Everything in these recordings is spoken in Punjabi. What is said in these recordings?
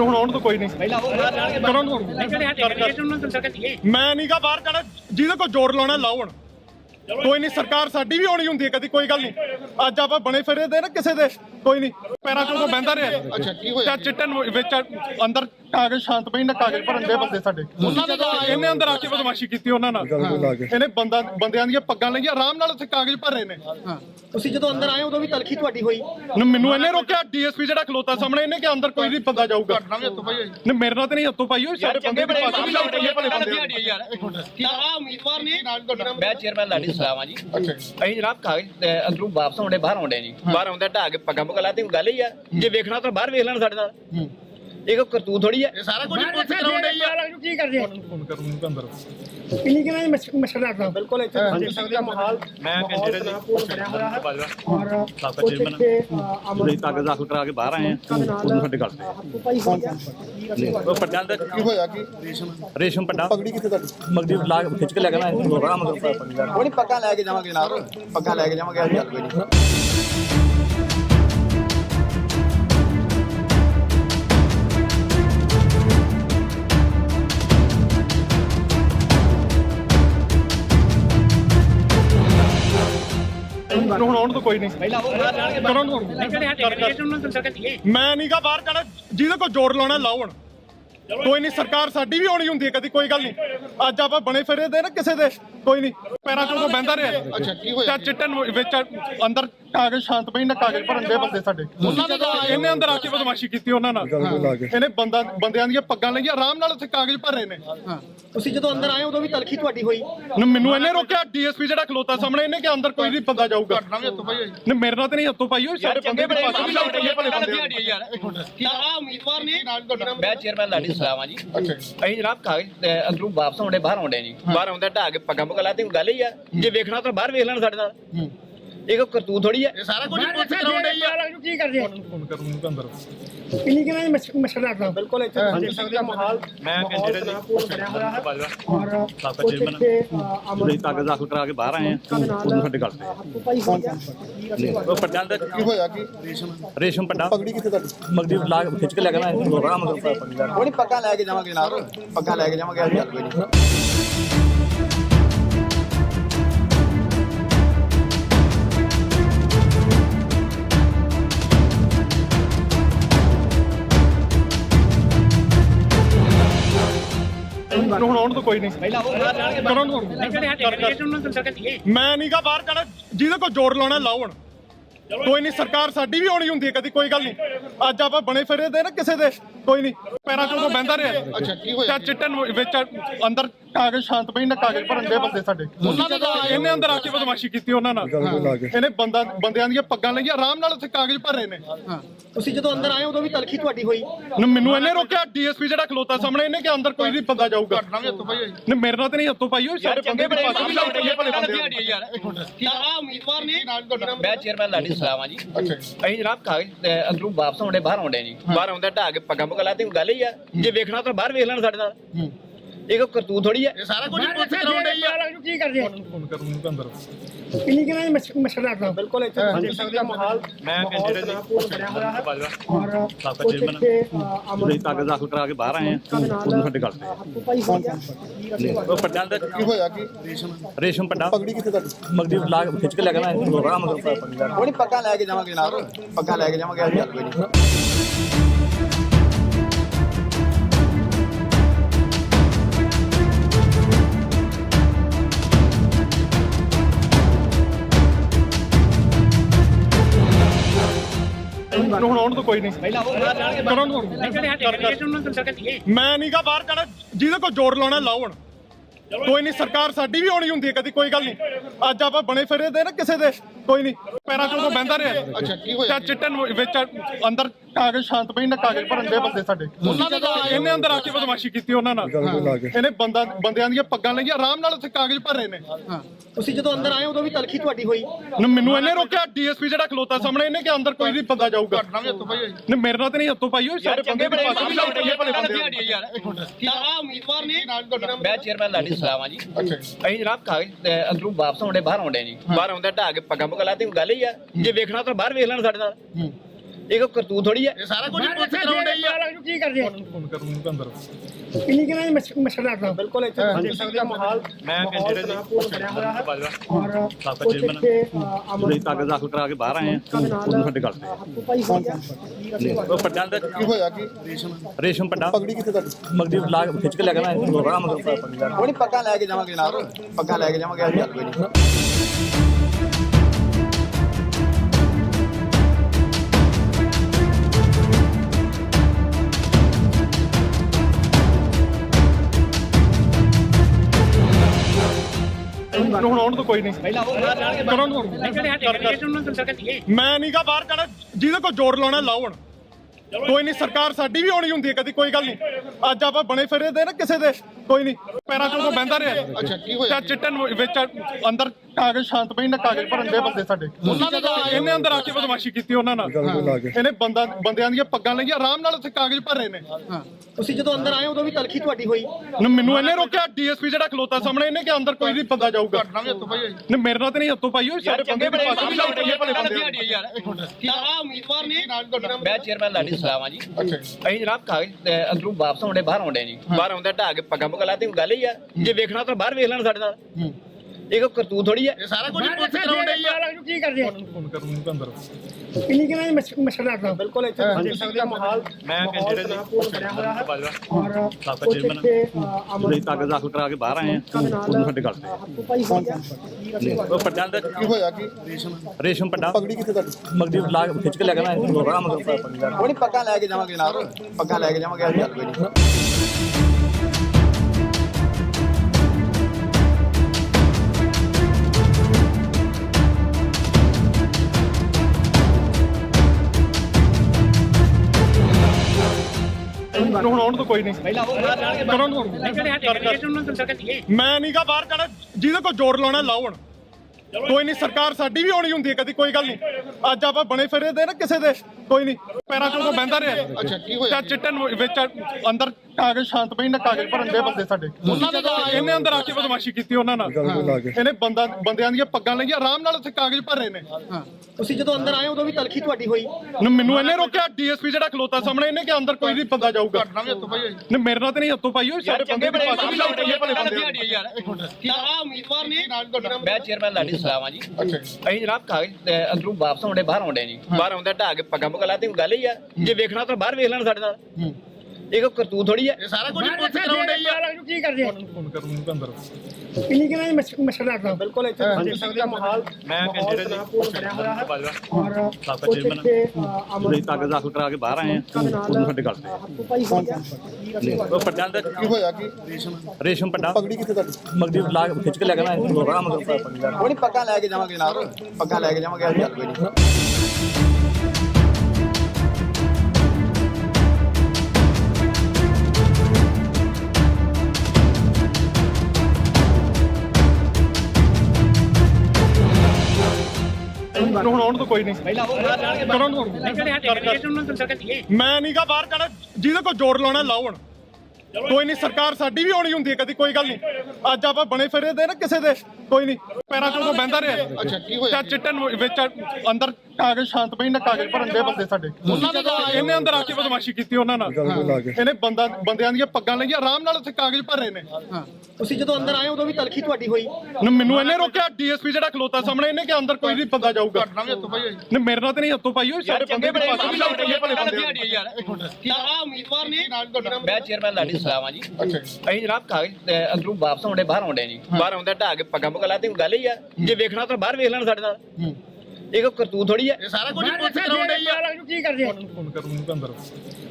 ਹੁਣ ਆਉਣ ਤੋਂ ਕੋਈ ਨਹੀਂ। ਪਹਿਲਾਂ ਉਹ ਬਾਹਰ ਜਾਣਗੇ ਸਰਕਾਰ ਦੀਏ ਮੈਂ ਨਹੀਂਗਾ ਬਾਹਰ ਜਾਣਾ ਜਿਹਦੇ ਕੋਲ ਜ਼ੋਰ ਲਾਉਣਾ ਲਾਉਣ ਕੋਈ ਨਹੀਂ ਸਰਕਾਰ ਸਾਡੀ ਵੀ ਆਉਣੀ ਹੁੰਦੀ ਹੈ ਕਦੀ ਕੋਈ ਗੱਲ ਨਹੀਂ। ਅੱਜ ਆਪਾਂ ਬਣੇ ਫਿਰੇ ਦੇ ਨਾ ਕਿਸੇ ਦੇ। ਕੋਈ ਨਹੀਂ ਪੈਰਾਂ ਚੋਂ ਬੰਦਾ ਰਿਹਾ। ਅੱਛਾ ਕੀ ਹੋਇਆ? ਤੇ ਚਿੱਟਨ ਵਿੱਚ ਅੰਦਰ ਕਾਗਜ਼ ਸ਼ਾਂਤ ਪਈ ਨਾ ਕਾਗਜ਼ ਭਰਨ ਦੇ ਬੰਦੇ ਸਾਡੇ। ਇਹਨੇ ਅੰਦਰ ਆ ਕੇ ਬਦਮਾਸ਼ੀ ਕੀਤੀ ਉਹਨਾਂ ਨਾਲ। ਇਹਨੇ ਬੰਦਾ ਬੰਦਿਆਂ ਦੀਆਂ ਪੱਗਾਂ ਲਈਆਂ ਆਰਾਮ ਨਾਲ ਉੱਥੇ ਕਾਗਜ਼ ਭਰ ਰਹੇ ਨੇ। ਤੁਸੀਂ ਜਦੋਂ ਅੰਦਰ ਆਏ ਉਦੋਂ ਵੀ ਤਲਖੀ ਤੁਹਾਡੀ ਹੋਈ? ਨ- ਮੈਨੂੰ ਇਹਨੇ ਰੋਕਿਆ ਡੀਐਸਪੀ ਜਿਹੜਾ ਖਲੋਤਾ ਸਾਹਮਣੇ ਇਹਨੇ ਕਿ ਅੰਦਰ ਕੋਈ ਨਹੀਂ ਬੰਦਾ ਜਾਊਗਾ। ਘਟਨਾ ਵੀ ਹੱਥੋਂ ਪਈ ਹੋਈ। ਨੇ ਮੇਰੇ ਨਾਲ ਤੇ ਨਹੀਂ ਹੱਥੋਂ ਪਾਈ ਹੋਈ ਸਾਡੇ ਬੰਦੇ ਦੀ ਪਾਸ ਵੀ ਲਾਉਂਦੇ ਭਲੇ ਬੰਦੇ ਆ। ਯਾਰ। ਕੀ ਆ ਉਮੀਦਵਾਰ ਨੇ। ਮੈਂ ਚੇਅਰਮੈਨ ਲਾਡੀ ਸਲਾਮਾ ਜੀ। ਅੱਛਾ ਜੀ। ਅਸੀਂ ਜਨਾਬ ਕਾਗਜ਼ ਅੰਦਰੋਂ ਵਾਪਸ ਆਉਂਦੇ ਬਾਹਰ ਆਉਂਦੇ ਜੀ। ਬਾਹਰ ਆਉਂਦੇ ਢਾ ਕੇ ਪੱਗਾਂ ਪੁੱਗਾਂ ਲਾ ਤੇ ਕੋਈ ਗੱਲ ਹੀ ਆ। ਜੇ ਵੇਖਣਾ ਤਾਂ ਬਾਹਰ ਵੇਖ ਲੈਣ ਸਾਡੇ ਨਾਲ। ਇਹ ਕੋਈ ਕਰਤੂਤ ਥੋੜੀ ਆ। ਇਹ ਸਾਰਾ ਕੁਝ ਪੁੱਛ ਕਰਾਉਣ ਡਈ ਆ। ਕੀ ਕਰਦੇ ਫੋਨ ਕਰੂੰਗਾ ਅੰਦਰ। ਕਿੰਨੀ ਕਿੰਨਾ ਮਸ਼ਵਰਾ ਦਾ ਬਿਲਕੁਲ ਇੱਥੇ ਦੇਖ ਸਕਦੇ ਆ। ਮਾਹੌਲ ਮੈਂ ਕੈਂਡੀਡੇਟ ਜੀ ਬਾਜਵਾ ਔਰ ਸਾਬਕਾ ਚੇਅਰਮੈਨ ਅਸੀਂ ਕਾਗਜ਼ ਦਾਖਲ ਕਰਾ ਕੇ ਬਾਹਰ ਆਏ ਆ ਉਹਨੂੰ ਸਾਡੇ ਗੱਲ ਤੇ ਉਹ ਪੱਡਾਂ ਦਾ ਕੀ ਹੋਇਆ ਕੀ? ਰੇਸ਼ਮ ਪੱਡਾ ਪਗੜੀ ਕਿੱਥੇ ਤੁਹਾਡੀ? ਮਗਦੀ ਲਾ ਕੇ ਖਿੱਚ ਕੇ ਲੈ ਕੇ ਨਾ ਹੋਗਾ ਮਗਰ ਉਹ ਨਹੀਂ ਪੱਕਾ ਲੈ ਕੇ ਜਾਵਾਂਗੇ ਨਾਲ। ਪੱਕਾ ਲੈ ਕੇ ਜਾਵਾਂਗੇ ਅੱਜ ਚੱਲ ਕੋਈ ਨਹੀਂ। ਹੁਣ ਆਉਣ ਤੋਂ ਕੋਈ ਨਹੀਂ। ਪਹਿਲਾਂ ਉਹ ਬਾਹਰ ਜਾਣਗੇ ਦੀਏ ਮੈਂ ਨਹੀਂਗਾ ਬਾਹਰ ਜਾਣਾ ਜਿਹਦੇ ਕੋਲ ਜ਼ੋਰ ਲਾਉਣਾ ਲਾਉਣ ਕੋਈ ਨਹੀਂ ਸਰਕਾਰ ਸਾਡੀ ਵੀ ਆਉਣੀ ਹੁੰਦੀ ਹੈ ਕਦੀ ਕੋਈ ਗੱਲ ਨਹੀਂ। ਅੱਜ ਆਪਾਂ ਬਣੇ ਫਿਰੇ ਦੇ ਨਾ ਕਿਸੇ ਦੇ ਕੋਈ ਨਹੀਂ। ਪੈਰਾਂ ਚੋਂ ਬੰਦਾ ਰਿਹਾ। ਅੱਛਾ ਕੀ ਹੋਇਆ? ਤੇ ਚਿੱਟਨ ਵਿੱਚ ਅੰਦਰ ਕਾਗਜ਼ ਸ਼ਾਂਤ ਪਈ ਨਾ ਕਾਗਜ਼ ਭਰਨ ਦੇ ਬੰਦੇ ਸਾਡੇ। ਇਹਨੇ ਅੰਦਰ ਆ ਕੇ ਬਦਮਾਸ਼ੀ ਕੀਤੀ ਉਹਨਾਂ ਨਾਲ। ਇਹਨੇ ਬੰਦਾ ਬੰਦਿਆਂ ਦੀਆਂ ਪੱਗਾਂ ਲਈਆਂ ਆਰਾਮ ਨਾਲ ਉੱਥੇ ਕਾਗਜ਼ ਭਰ ਰਹੇ ਨੇ। ਤੁਸੀਂ ਜਦੋਂ ਅੰਦਰ ਆਏ ਉਦੋਂ ਵੀ ਤਲਖੀ ਤੁਹਾਡੀ ਹੋਈ? ਨ- ਮੈਨੂੰ ਇਹਨੇ ਰੋਕਿਆ ਡੀਐਸਪੀ ਜਿਹੜਾ ਖਲੋਤਾ ਸਾਹਮਣੇ ਇਹਨੇ ਕਿ ਅੰਦਰ ਕੋਈ ਨਹੀਂ ਬੰਦਾ ਜਾਊਗਾ। ਘਟਨਾ ਵੀ ਹੱਥੋਂ ਪਈ ਹੋਈ ਨੇ ਮੇਰੇ ਨਾਲ ਤੇ ਨਹੀਂ ਹੱਥੋਂ ਪਾਈ ਹੋਈ ਸਾਡੇ ਬੰਦੇ ਦੀ ਪਾਸ ਵੀ ਲਾਉਂਦੇ ਭਲੇ ਬੰਦੇ। ਆ। ਯਾਰ ਕੀ ਆ ਉਮੀਦਵਾਰ ਨੇ? ਮੈਂ ਚੇਅਰਮੈਨ ਲਾਡੀ ਸਲਾਮਾ ਜੀ। ਅਸੀਂ ਜਨਾਬ ਕਾਗਜ਼ ਅੰਦਰੋਂ ਵਾਪਸ ਆਉਂਦੇ ਬਾਹਰ ਆਉਂਦੇ ਜੀ। ਬਾਹਰ ਆਉਂਦੇ ਢਾ ਕੇ ਪੱਗਾਂ ਪੁੱਗਾਂ ਲਾ ਤੇ ਗੱਲ ਹੀ ਆ। ਜੇ ਵੇਖਣਾ ਤਾਂ ਬਾਹਰ ਵੇਖ ਲੈਣ ਸਾਡੇ ਨਾਲ। ਇਹ ਕੋਈ ਕਰਤੂਤ ਥੋੜੀ ਆ। ਇਹ ਸਾਰਾ ਕੁਝ ਪੁੱਛ ਕਰਾਉਣ ਡਈ ਆ। ਕੀ ਕਰਦੇ ਫੋਨ ਕਰੂੰਗਾ ਅੰਦਰ ਕਿੰਨੀ ਕਿੰਨਾ ਮਸ਼ਵਰਾ ਦਾ ਬਿਲਕੁਲ ਇੱਥੇ ਦੇਖ ਸਕਦੇ ਆ ਮਾਹੌਲ ਮੈਂ ਕੈਂਡੀਡੇਟ ਜੀ ਬਾਜਵਾ ਔਰ ਸਾਬਕਾ ਚੇਅਰਮੈਨ ਅਸੀਂ ਕਾਗਜ਼ ਦਾਖਲ ਕਰਾ ਕੇ ਬਾਹਰ ਆਏ ਆ ਉਹਨੂੰ ਸਾਡੇ ਗੱਲ ਤੇ ਭਾਈ ਹੋਈ ਆ ਉਹ ਪੱਡਾਂ ਦਾ ਕੀ ਹੋਇਆ ਕੀ? ਰੇਸ਼ਮ। ਪੱਡਾ ਪਗੜੀ ਕਿੱਥੇ ਤੁਹਾਡੀ? ਮਗਦੀ ਲਾ ਕੇ ਖਿੱਚ ਕੇ ਲੈ ਕੇ ਨਾ ਹੋਗਾ ਮਗਰ ਉਹ ਨਹੀਂ ਪੱਕਾ ਲੈ ਕੇ ਜਾਵਾਂਗੇ ਨਾਲ। ਪੱਕਾ ਲੈ ਕੇ ਜਾਵਾਂਗੇ ਅੱਜ ਚੱਲ ਕੋਈ ਨਹੀਂ ਹੁਣ ਆਉਣ ਤੋਂ ਕੋਈ ਨਹੀਂ। ਪਹਿਲਾਂ ਉਹ ਬਾਹਰ ਜਾਣਗੇ ਨੂੰ ਮੈਂ ਨਹੀਂਗਾ ਬਾਹਰ ਜਾਣਾ। ਜਿਹਦੇ ਕੋਲ ਜ਼ੋਰ ਲਾਉਣਾ ਲਾਉਣ ਕੋਈ ਨਹੀਂ ਸਰਕਾਰ ਸਾਡੀ ਵੀ ਆਉਣੀ ਹੁੰਦੀ ਹੈ ਕਦੀ ਕੋਈ ਗੱਲ ਨਹੀਂ। ਅੱਜ ਆਪਾਂ ਬਣੇ ਫਿਰੇ ਦੇ ਨਾ ਕਿਸੇ ਦੇ ਕੋਈ ਨਹੀਂ। ਪੈਰਾਂ ਚੋਂ ਬੰਦਾ ਰਿਹਾ। ਅੱਛਾ ਕੀ ਹੋਇਆ? ਚਿੱਟਨ ਵਿੱਚ ਅੰਦਰ ਕਾਗਜ਼ ਸ਼ਾਂਤ ਪਈ ਨਾ ਕਾਗਜ਼ ਭਰਨ ਦੇ ਬੰਦੇ ਸਾਡੇ। ਇਹਨੇ ਅੰਦਰ ਆ ਕੇ ਬਦਮਾਸ਼ੀ ਕੀਤੀ ਉਹਨਾਂ ਨਾਲ। ਇਹਨੇ ਬੰਦਾ ਬੰਦਿਆਂ ਦੀਆਂ ਪੱਗਾਂ ਲਈਆਂ ਆਰਾਮ ਨਾਲ ਉੱਥੇ ਕਾਗਜ਼ ਭਰ ਰਹੇ ਨੇ। ਤੁਸੀਂ ਜਦੋਂ ਅੰਦਰ ਆਏ ਉਦੋਂ ਵੀ ਤਲਖੀ ਤੁਹਾਡੀ ਹੋਈ? ਨ- ਮੈਨੂੰ ਇਹਨੇ ਰੋਕਿਆ ਡੀਐਸਪੀ ਜਿਹੜਾ ਖਲੋਤਾ ਸਾਹਮਣੇ ਇਹਨੇ ਕਿ ਅੰਦਰ ਕੋਈ ਨਹੀਂ ਬੰਦਾ ਜਾਊਗਾ। ਘਟਨਾ ਵੀ ਹੱਥੋਂ ਪਈ ਹੋਈ। ਨੇ ਮੇਰੇ ਨਾਲ ਤੇ ਨਹੀਂ ਹੱਥੋਂ ਪਾਈ ਹੋਈ ਸਾਡੇ ਬੰਦੇ ਦੀ ਪਾਸ ਵੀ ਲਾਉਂਦੇ ਭਲੇ ਬੰਦੇ। ਆ। ਯਾਰ ਕੀ ਆ ਉਮੀਦਵਾਰ ਨੇ? ਨਾਲ ਮੈਂ ਚੇਅਰਮੈਨ ਲਾਡੀ ਸਲਾਮਾ ਜੀ। ਅੱਛਾ ਜੀ। ਅਸੀਂ ਜਨਾਬ ਕਾਗਜ਼ ਅੰਦਰੋਂ ਵਾਪਸ ਆਉਂਦੇ ਬਾਹਰ ਆਉਂਦੇ ਜੀ। ਬਾਹਰ ਆਉਂਦੇ ਢਾ ਕੇ ਪੱਗਾਂ ਪੁੱਗਾਂ ਲਾ ਤੇ ਗੱਲ ਹੀ ਆ? ਜੇ ਵੇਖਣਾ ਤਾਂ ਬਾਹਰ ਵੇਖ ਲੈਣ ਸਾਡੇ ਨਾਲ। ਇਹ ਕੋਈ ਕਰਤੂਤ ਥੋੜੀ ਆ। ਇਹ ਸਾਰਾ ਕੁਝ ਪੁੱਛ ਕਰਾਉਣ ਡਈ ਆ। ਕੀ ਕਰਦੇ ਫੋਨ ਕਰੂੰਗਾ ਅੰਦਰ। ਕਿੰਨੀ ਕਿੰਨਾ ਮਸ਼ਵਰਾ ਦਾ ਬਿਲਕੁਲ ਇੱਥੇ ਦੇਖ ਸਕਦੇ ਆ ਮਾਹੌਲ ਮੈਂ ਕੈਂਡੀਡੇਟ ਜੀ ਬਾਜਵਾ। ਔਰ ਸਾਬਕਾ ਚੇਅਰਮੈਨ ਅਸੀਂ ਕਾਗਜ਼ ਦਾਖਲ ਕਰਾ ਕੇ ਬਾਹਰ ਆਏ ਆ। ਉਹਨੂੰ ਸਾਡੇ ਗੱਲ ਤੇ। ਉਹ ਪੱਡਾਂ ਦਾ ਕੀ ਹੋਇਆ ਕੀ? ਰੇਸ਼ਮ ਪੱਡਾ ਪਗੜੀ ਕਿੱਥੇ ਤੁਹਾਡੀ? ਮਗਦੀ ਲਾ ਕੇ ਖਿੱਚ ਕੇ ਲੈ ਕੇ ਨਾ ਹੋਗਾ ਮਗਰ ਨਹੀਂ ਪੱਕਾ ਲੈ ਕੇ ਜਾਵਾਂਗੇ ਨਾਲ। ਪੱਕਾ ਲੈ ਕੇ ਜਾਵਾਂਗੇ ਅੱਜ ਚੱਲ ਕੋਈ ਨਹੀਂ ਹੁਣ ਆਉਣ ਤੋਂ ਕੋਈ ਨਹੀਂ। ਪਹਿਲਾਂ ਉਹ ਬਾਹਰ ਜਾਣਗੇ ਕਰਨ ਨੂੰ ਮੈਂ ਨਹੀਂਗਾ ਬਾਹਰ ਜਾਣਾ ਜਿਹਦੇ ਕੋਲ ਜ਼ੋਰ ਲਾਉਣਾ ਲਾਉਣ ਕੋਈ ਨਹੀਂ ਸਰਕਾਰ ਸਾਡੀ ਵੀ ਆਉਣੀ ਹੁੰਦੀ ਹੈ ਕਦੀ ਕੋਈ ਗੱਲ ਨਹੀਂ। ਅੱਜ ਆਪਾਂ ਬਣੇ ਫਿਰੇ ਦੇ ਨਾ ਕਿਸੇ ਦੇ ਕੋਈ ਨਹੀਂ। ਪੈਰਾਂ ਚੋਂ ਬੰਦਾ ਰਿਹਾ। ਅੱਛਾ ਕੀ ਹੋਇਆ? ਚਿੱਟਨ ਵਿੱਚ ਅੰਦਰ ਕਾਗਜ਼ ਸ਼ਾਂਤ ਪਈ ਨਾ ਕਾਗਜ਼ ਭਰਨ ਦੇ ਬੰਦੇ ਸਾਡੇ। ਇਹਨੇ ਅੰਦਰ ਆ ਕੇ ਬਦਮਾਸ਼ੀ ਕੀਤੀ ਉਹਨਾਂ ਨਾਲ। ਇਹਨੇ ਬੰਦਾ ਬੰਦਿਆਂ ਦੀਆਂ ਪੱਗਾਂ ਲਈਆਂ ਆਰਾਮ ਨਾਲ ਉੱਥੇ ਕਾਗਜ਼ ਭਰ ਰਹੇ ਨੇ। ਤੁਸੀਂ ਜਦੋਂ ਅੰਦਰ ਆਏ ਉਦੋਂ ਵੀ ਤਲਖੀ ਤੁਹਾਡੀ ਹੋਈ? ਨ- ਮੈਨੂੰ ਇਹਨੇ ਰੋਕਿਆ ਡੀਐਸਪੀ ਜਿਹੜਾ ਖਲੋਤਾ ਸਾਹਮਣੇ ਇਹਨੇ ਕਿ ਅੰਦਰ ਕੋਈ ਨਹੀਂ ਬੰਦਾ ਜਾਊਗਾ। ਘਟਨਾ ਵੀ ਹੱਥੋਂ ਪਈ ਹੋਈ। ਨੇ ਮੇਰੇ ਨਾਲ ਤੇ ਨਹੀਂ ਹੱਥੋਂ ਪਾਈ ਹੋਈ ਸਾਡੇ ਬੰਦੇ ਦੀ ਪਾਸ ਵੀ ਭਲੇ ਬੰਦੇ। ਯਾਰ। ਕੀ ਆ ਉਮੀਦਵਾਰ ਨੇ? ਨਾਲ ਤੁਹਾਡਾ? ਮੈਂ ਚੇਅਰਮੈਨ ਲਾਡੀ ਸਲਾਮਾ ਜੀ। ਅਸੀਂ ਜਨਾਬ ਕਾਗਜ਼ ਅੰਦਰੋਂ ਵਾਪਸ ਆਉਂਦੇ ਬਾਹਰ ਆਉਂਦੇ ਜੀ। ਬਾਹਰ ਆਉਂਦੇ ਢਾ ਕੇ ਪੱਗਾਂ ਪੁੱਗਾਂ ਤੇ ਗੱਲ ਹੀ ਆ। ਜੇ ਵੇਖਣਾ ਤਾਂ ਬਾਹਰ ਵੇਖ ਲੈਣ ਸਾਡੇ ਨਾਲ। ਇਹ ਕੋਈ ਕਰਤੂਤ ਥੋੜੀ ਆ ਇਹ ਸਾਰਾ ਕੁਝ ਪੁੱਛ ਕਰਾਉਂਦੇ ਹੀ ਆ ਕੀ ਕਰਦੇ ਆ ਫੋਨ ਕਰਨ ਨੂੰ ਅੰਦਰ ਕਿੰਨੀ ਕਿੰਨਾ ਦੀ ਮੱਛ- ਮੱਛਰ ਲੜਦਾ ਬਿਲਕੁਲ ਇੱਥੇ ਦੇਖ ਸਕਦੇ ਆ ਮਾਹੌਲ ਮੈਂ ਕੈਂਡੀਡੇਟ ਜੀ ਬਣਿਆ ਹੋਇਆ ਹੈ ਬਾਜਵਾ ਔਰ ਸਾਬਕਾ ਉਹ ਚੇਅਰਮੈਨ ਜਿੱਥੇ ਅ, ਅਮਨ ਤੁਸੀਂ ਕਾਗਜ਼ ਦਾਖਲ ਕਰਾ ਕੇ ਬਾਹਰ ਆਏ ਆ ਉਦੋਂ ਸਾਡੇ ਗੱਲ ਤੇ ਹੱਥੋਂ ਪਾਈ ਹੋਈ ਆ ਉਹ ਪੱਡਾਂ ਦਾ ਕੀ ਹੋਇਆ ਕੀ ਰੇਸ਼ਮ ਪੱਡਾ ਪਗੜੀ ਕਿੱਥੇ ਤੁਹਾਡੀ ਮਗਦੀ ਲਾ ਕੇ ਖਿੱਚ ਕੇ ਲੈ ਕੇ ਨਾ ਲੋਗਾ ਮਗਰ ਪੱਡੀ ਕੋਈ ਨਹੀਂ ਪੱਗਾਂ ਲੈ ਕੇ ਜਾਵਾਂਗੇ ਨਾਲ ਪੱਗਾਂ ਲੈ ਕੇ ਜਾਵਾਂਗੇ ਅਸੀਂ ਹੱਲ ਕੋਈ ਨਹੀਂ ਹੁਣ ਆਉਣ ਤੋਂ ਕੋਈ ਨਹੀਂ। ਪਹਿਲਾਂ ਉਹ ਬਾਹਰ ਜਾਣਗੇ ਕਰੋ ਨੂੰ ਮੈਂ ਨਹੀਂਗਾ ਬਾਹਰ ਜਾਣਾ ਜਿਹਦੇ ਕੋਲ ਜੋੜ ਲਾਉਣਾ ਲਾਓ ਹੁਣ। ਕੋਈ ਨਹੀਂ ਸਰਕਾਰ ਸਾਡੀ ਵੀ ਹੋਣੀ ਹੁੰਦੀ ਹੈ ਕਦੀ ਕੋਈ ਗੱਲ ਨਹੀਂ। ਅੱਜ ਆਪਾਂ ਬਣੇ ਫਿਰੇ ਦੇ ਨਾ ਕਿਸੇ ਦੇ ਕੋਈ ਨਹੀਂ। ਪੈਰਾਂ ਚੋਂ ਕੋ ਬਹਿੰਦਾ ਰਿਹਾ। ਅੱਛਾ ਕੀ ਹੋਇਆ? ਚਿੱਟਨ ਵਿੱਚ ਅੰਦਰ ਕਾਗਜ਼ ਸ਼ਾਂਤ ਪਈ ਨਾ ਕਾਗਜ਼ ਭਰਨ ਦੇ ਬੰਦੇ ਸਾਡੇ। ਉਹਨਾਂ ਨੇ ਇਹਨੇ ਅੰਦਰ ਆ ਕੇ ਬਦਮਾਸ਼ੀ ਕੀਤੀ ਉਹਨਾਂ ਨਾਲ। ਇਹਨੇ ਬੰਦਾ ਬੰਦਿਆਂ ਦੀਆਂ ਪੱਗਾਂ ਲਈਆਂ ਆਰਾਮ ਨਾਲ ਉੱਥੇ ਕਾਗਜ਼ ਭਰ ਰਹੇ ਨੇ। ਤੁਸੀਂ ਜਦੋਂ ਅੰਦਰ ਆਏ ਉਦੋਂ ਵੀ ਤਲਖੀ ਤੁਹਾਡੀ ਹੋਈ? ਨਾ ਮੈਨੂੰ ਇਹਨੇ ਰੋਕਿਆ ਡੀਐਸਪੀ ਜਿਹੜਾ ਖਲੋਤਾ ਸਾਹਮਣੇ ਇਹਨੇ ਕਿ ਅੰਦਰ ਕੋਈ ਨਹੀਂ ਬੰਦਾ ਜਾਊਗਾ। ਨਹੀਂ ਮੇਰੇ ਨਾਲ ਤੇ ਨਹੀਂ ਹੱਥੋਂ ਪਾਈ ਹੋਈ ਸਾਰੇ ਬੰਦੇ ਬੜੇ ਪਾਸੇ ਉਮੀਦਵਾਰ ਨੇ? ਮੈਂ ਚੇਅਰਮੈਨ ਲਾਡੀ ਸਲਾਮ ਜੀ। ਅਸੀਂ ਜਨਾਬ ਕਾਗਜ਼ ਅੰਦਰੋਂ ਵਾਪਸ ਆਉਂਦੇ ਬਾਹਰ ਆਉਂਦੇ ਜੀ। ਬਾਹਰ ਆਉਂਦੇ ਢਾ ਕੇ ਪੱਗਾਂ ਪੁੱਗਾਂ ਤੇ ਗੱਲ ਹੀ ਆ। ਜੇ ਵੇਖਣਾ ਤਾਂ ਬਾਹਰ ਵੇਖ ਲੈਣ ਸਾਡੇ ਨਾਲ। ਇਹ ਕੋਈ ਕਰਤੂਤ ਥੋੜੀ ਆ ਇਹ ਸਾਰਾ ਕੁਝ ਪੁੱਛ ਕਰਾਉਂਦੇ ਹੀ ਆ ਕੀ ਕਰਦੇ ਆ ਫੋਨ ਕਰਨ ਨੂੰ ਅੰਦਰ ਕਿੰਨੀ ਕਿੰਨਾ ਦੀ ਮੱਛ- ਮੱਛਰ ਲੜਦਾ ਬਿਲਕੁਲ ਇੱਥੇ ਦੇਖ ਸਕਦੇ ਆ ਮਾਹੌਲ ਮੈਂ ਕੈਂਡੀਡੇਟ ਜੀ ਬਣਿਆ ਹੋਇਆ ਹੈ ਬਾਜਵਾ ਔਰ ਸਾਬਕਾ ਉਹ ਚੇਅਰਮੈਨ ਜਿੱਥੇ ਅ, ਅਮਨ ਤੁਸੀਂ ਕਾਗਜ਼ ਦਾਖਲ ਕਰਾ ਕੇ ਬਾਹਰ ਆਏ ਆ ਉਦੋਂ ਸਾਡੇ ਗੱਲ ਤੇ ਹੱਥੋਂ ਪਾਈ ਹੋਈ ਆ ਉਹ ਪੱਡਾਂ ਦਾ ਕੀ ਹੋਇਆ ਕੀ ਰੇਸ਼ਮ ਪੱਡਾ ਪਗੜੀ ਕਿੱਥੇ ਤੁਹਾਡੀ ਮਗਦੀ ਲਾ ਕੇ ਖਿੱਚ ਕੇ ਲੈ ਕੇ ਨਾ ਲੋਗਾ ਮਗਰ ਪੱਡੀ ਕੋਈ ਨਹੀਂ ਪੱਗਾਂ ਲੈ ਕੇ ਜਾਵਾਂਗੇ ਨਾਲ ਪੱਗਾਂ ਲੈ ਕੇ ਜਾਵਾਂਗੇ ਅਸੀਂ ਹੱਲ ਕੋਈ ਨਹੀਂ ਹੁਣ ਆਉਣ ਤੋਂ ਕੋਈ ਨਹੀਂ। ਪਹਿਲਾਂ ਉਹ ਬਾਹਰ ਜਾਣਗੇ ਕਰੋ ਨੂੰ ਮੈਂ ਨਹੀਂਗਾ ਬਾਹਰ ਜਾਣਾ। ਜਿਹਦੇ ਕੋਲ ਜੋੜ ਲਾਉਣਾ ਲਾਓ ਹੁਣ। ਕੋਈ ਨਹੀਂ ਸਰਕਾਰ ਸਾਡੀ ਵੀ ਹੋਣੀ ਹੁੰਦੀ ਹੈ ਕਦੀ ਕੋਈ ਗੱਲ ਨਹੀਂ। ਅੱਜ ਆਪਾਂ ਬਣੇ ਫਿਰੇ ਦੇ ਨਾ ਕਿਸੇ ਦੇ ਕੋਈ ਨਹੀਂ। ਪੈਰਾਂ ਚੋਂ ਕੋ ਬਹਿੰਦਾ ਰਿਹਾ। ਅੱਛਾ ਕੀ ਹੋਇਆ? ਚਿੱਟਨ ਵਿੱਚ ਅੰਦਰ ਕਾਗਜ਼ ਸ਼ਾਂਤ ਪਈ ਨਾ ਕਾਗਜ਼ ਭਰਨ ਦੇ ਬੰਦੇ ਸਾਡੇ। ਉਹਨਾਂ ਨੇ ਇਹਨੇ ਅੰਦਰ ਆ ਕੇ ਬਦਮਾਸ਼ੀ ਕੀਤੀ ਉਹਨਾਂ ਨਾਲ। ਇਹਨੇ ਬੰਦਾ ਬੰਦਿਆਂ ਦੀਆਂ ਪੱਗਾਂ ਲਈਆਂ ਆਰਾਮ ਨਾਲ ਉੱਥੇ ਕਾਗਜ਼ ਭਰ ਰਹੇ ਨੇ। ਤੁਸੀਂ ਜਦੋਂ ਅੰਦਰ ਆਏ ਉਦੋਂ ਵੀ ਤਲਖੀ ਤੁਹਾਡੀ ਹੋਈ? ਨਾ ਮੈਨੂੰ ਇਹਨੇ ਰੋਕਿਆ ਡੀਐਸਪੀ ਜਿਹੜਾ ਖਲੋਤਾ ਸਾਹਮਣੇ ਇਹਨੇ ਕਿ ਅੰਦਰ ਕੋਈ ਨਹੀਂ ਬੰਦਾ ਜਾਊਗਾ। ਘਟਨਾ ਵੀ ਹੱਥੋਂ ਪਾਈ ਹੋਈ। ਨਹੀਂ ਮੇਰੇ ਨਾਲ ਤੇ ਨਹੀਂ ਹੱਥੋਂ ਪਾਈ ਹੋਈ ਸਾਰੇ ਚੰਗੇ ਬੰਦੇ ਬੜੇ ਪਾਸੇ ਵੀ ਚੰਗੇ ਭਲੇ ਬੰਦੇ ਆ। ਯਾਰ ਆ? ਉਮੀਦਵਾਰ ਨੇ? ਮੈਂ ਚੇਅਰਮੈਨ ਲਾਡੀ ਸਲਾਮ ਆ ਜੀ। ਅਸੀਂ ਜਨਾਬ ਕਾਗਜ਼ ਅੰਦਰੋਂ ਵਾਪਸ ਆਉਂਦੇ ਬਾਹਰ ਆਉਂਦੇ ਜੀ। ਬਾਹਰ ਆਉਂਦੇ ਢਾ ਕੇ ਪੱਗਾਂ ਪੁੱਗਾਂ ਤੇ ਗੱਲ ਹੀ ਆ। ਜੇ ਵੇਖਣਾ ਤਾਂ ਬਾਹਰ ਵੇਖ ਲੈਣ ਸਾਡੇ ਨਾਲ। ਇਹ ਕੋਈ ਕਰਤੂਤ ਥੋੜੀ ਆ। ਇਹ ਸਾਰਾ ਕੁਝ ਪੁੱਛ ਕਰਾਉਂਦੇ ਹੀ ਆ। ਕੀ ਕਰਦੇ ਆ? ਫੋਨ ਕਰਨ ਨੂੰ ਅੰਦਰ। ਕਿੰਨੀ ਕਿੰਨਾ ਦੀ ਮੱਛਰ ਲੜਦਾ ਬਿਲਕੁਲ ਇੱਥੇ ਦੇਖ ਸਕਦੇ ਆ ਮਾਹੌਲ। ਮੈਂ ਕੈਂਡੀਡੇਟ ਜੀ। ਹੈ। ਔਰ ਸਾਬਕਾ ਚੇਅਰਮੈਨ ਤੁਸੀਂ ਕਾਗਜ਼ ਦਾਖਲ ਕਰਾ ਕੇ ਬਾਹਰ ਆਏ ਆ। ਉਦੋਂ ਸਾਡੇ ਗੱਲ ਤੇ ਉਹ ਪੱਡਾਂ ਦਾ ਕੀ ਹੋਇਆ ਕੀ? ਰੇਸ਼ਮ। ਪੱਡਾ। ਪਗੜੀ ਕਿੱਥੇ ਤੁਹਾਡੀ? ਮਗਦੀ ਲਾ ਕੇ ਖਿੱਚ ਕੇ ਲੈ ਕੇ ਨਾ ਲੋਗਾ ਮਗਰ ਪੱਡੀ ਕੋਈ ਨਹੀਂ ਪੱਗਾਂ ਲੈ ਕੇ ਜਾਵਾਂਗੇ ਨਾਲ ਪੱਗਾਂ ਲੈ ਕੇ ਜਾਵਾਂਗੇ ਹੱਲ ਕੋਈ ਨਹੀਂ। ਹੁਣ ਆਉਣ ਤੋਂ ਕੋਈ ਨਹੀਂ। ਪਹਿਲਾਂ ਉਹ ਬਾਹਰ ਜਾਣਗੇ ਕਰੋ ਨੂੰ ਮੈਂ ਨਹੀਂਗਾ ਬਾਹਰ ਜਾਣਾ। ਜਿਹਦੇ ਕੋਲ ਜੋੜ ਲਾਉਣਾ ਲਾਓ ਹੁਣ। ਕੋਈ ਨਹੀਂ ਸਰਕਾਰ ਸਾਡੀ ਵੀ ਹੋਣੀ ਹੁੰਦੀ ਹੈ ਕਦੀ ਕੋਈ ਗੱਲ ਨਹੀਂ। ਅੱਜ ਆਪਾਂ ਬਣੇ ਫਿਰੇ ਦੇ ਨਾ ਕਿਸੇ ਦੇ ਕੋਈ ਨਹੀਂ। ਪੈਰਾਂ ਚੋਂ ਬਹਿੰਦਾ ਰਿਹਾ। ਅੱਛਾ ਕੀ ਹੋਇਆ? ਚਿੱਟਨ ਵਿੱਚ ਅੰਦਰ ਕਾਗਜ਼ ਸ਼ਾਂਤ ਪਈ ਨਾ ਕਾਗਜ਼ ਭਰਨ ਦੇ ਬੰਦੇ ਸਾਡੇ। ਉਹਨਾਂ ਨੇ ਇਹਨੇ ਅੰਦਰ ਆ ਕੇ ਬਦਮਾਸ਼ੀ ਕੀਤੀ ਉਹਨਾਂ ਨਾਲ। ਇਹਨੇ ਬੰਦਾ ਬੰਦਿਆਂ ਦੀਆਂ ਪੱਗਾਂ ਲਈਆਂ ਆਰਾਮ ਨਾਲ ਉੱਥੇ ਕਾਗਜ਼ ਭਰ ਰਹੇ ਨੇ। ਤੁਸੀਂ ਜਦੋਂ ਅੰਦਰ ਆਏ ਉਦੋਂ ਵੀ ਤਲਖੀ ਤੁਹਾਡੀ ਹੋਈ? ਨਾ ਮੈਨੂੰ ਇਹਨੇ ਰੋਕਿਆ ਡੀਐਸਪੀ ਜਿਹੜਾ ਖਲੋਤਾ ਸਾਹਮਣੇ ਇਹਨੇ ਕਿ ਅੰਦਰ ਕੋਈ ਨਹੀਂ ਬੰਦਾ ਜਾਊਗਾ। ਘਟਨਾ ਵੀ ਹੱਥੋਂ ਪਾਈ ਹੋਈ। ਨਹੀਂ ਮੇਰੇ ਨਾਲ ਤੇ ਨਹੀਂ ਹੱਥੋਂ ਪਾਈ ਹੋਈ ਸਾਰੇ ਬੰਦੇ ਪਾਸੇ ਵੀ ਭਲੇ ਬੰਦੇ ਆ। ਉਮੀਦਵਾਰ ਨੇ ਤੁਹਾਡਾ ਮੈਂ ਚੇਅਰਮੈਨ ਲਾਡੀ ਸਲਾਮ ਜੀ। ਅਸੀਂ ਜਨਾਬ ਕਾਗਜ਼ ਅਹ, ਅੰਦਰੋਂ ਵਾਪਸ ਆਉਂਦੇ ਬਾਹਰ ਆਉਂਦੇ ਜੀ। ਬਾਹਰ ਆਉਂਦੇ ਢਾ ਕੇ ਪੱਗਾਂ ਪੁੱਗਾਂ ਲਾ ਤੇ ਕੋਈ ਗੱਲ ਹੀ ਆ। ਜੇ ਵੇਖਣਾ ਤਾਂ ਬਾਹਰ ਵੇਖ ਲੈਣ ਸਾਡੇ ਨਾਲ। ਇਹ ਕੋਈ ਕਰਤੂਤ ਥੋੜੀ ਆ ਇਹ ਸਾਰਾ ਕੁਝ ਪੁੱਛ ਕਰਾਉਂਦੇ ਹੀ ਆ ਕੀ ਕਰਦੇ ਆ ਫੋਨ ਕਰਨ ਨੂੰ ਅੰਦਰ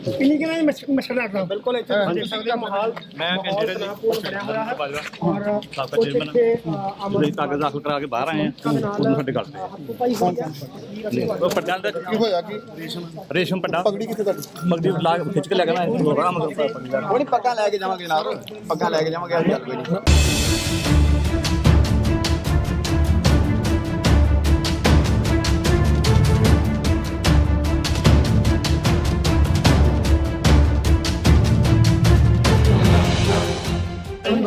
ਕਿੰਨੀ ਕਿੰਨਾ ਦੀ ਮੱਛ- ਮੱਛਰ ਲੜਦਾ ਬਿਲਕੁਲ ਇੱਥੇ ਦੇਖ ਸਕਦੇ ਆ ਮਾਹੌਲ ਮੈਂ ਕੈਂਡੀਡੇਟ ਜੀ ਬਣਿਆ ਹੋਇਆ ਹੈ ਬਾਜਵਾ ਔਰ ਸਾਬਕਾ ਉਹ ਚੇਅਰਮੈਨ ਜਿੱਥੇ ਅ, ਅਮਨ ਤੁਸੀਂ ਕਾਗਜ਼ ਦਾਖਲ ਕਰਾ ਕੇ ਬਾਹਰ ਆਏ ਆ ਉਦੋਂ ਸਾਡੇ ਗੱਲ ਤੇ ਹੱਥੋਂ ਪਾਈ ਹੋਈ ਆ ਉਹ ਪੱਡਾਂ ਦਾ ਕੀ ਹੋਇਆ ਕੀ ਰੇਸ਼ਮ ਪੱਡਾ ਪਗੜੀ ਕਿੱਥੇ ਤੁਹਾਡੀ ਮਗਦੀ ਲਾ ਕੇ ਖਿੱਚ ਕੇ ਲੈ ਕੇ ਨਾ ਲੋਗਾ ਮਗਰ ਪੱਡੀ ਕੋਈ ਨਹੀਂ ਪੱਗਾਂ ਲੈ ਕੇ ਜਾਵਾਂਗੇ ਨਾਲ ਪੱਗਾਂ ਲੈ ਕੇ ਜਾਵਾਂਗੇ ਅਸੀਂ ਹੱਲ ਕੋਈ ਨਹੀਂ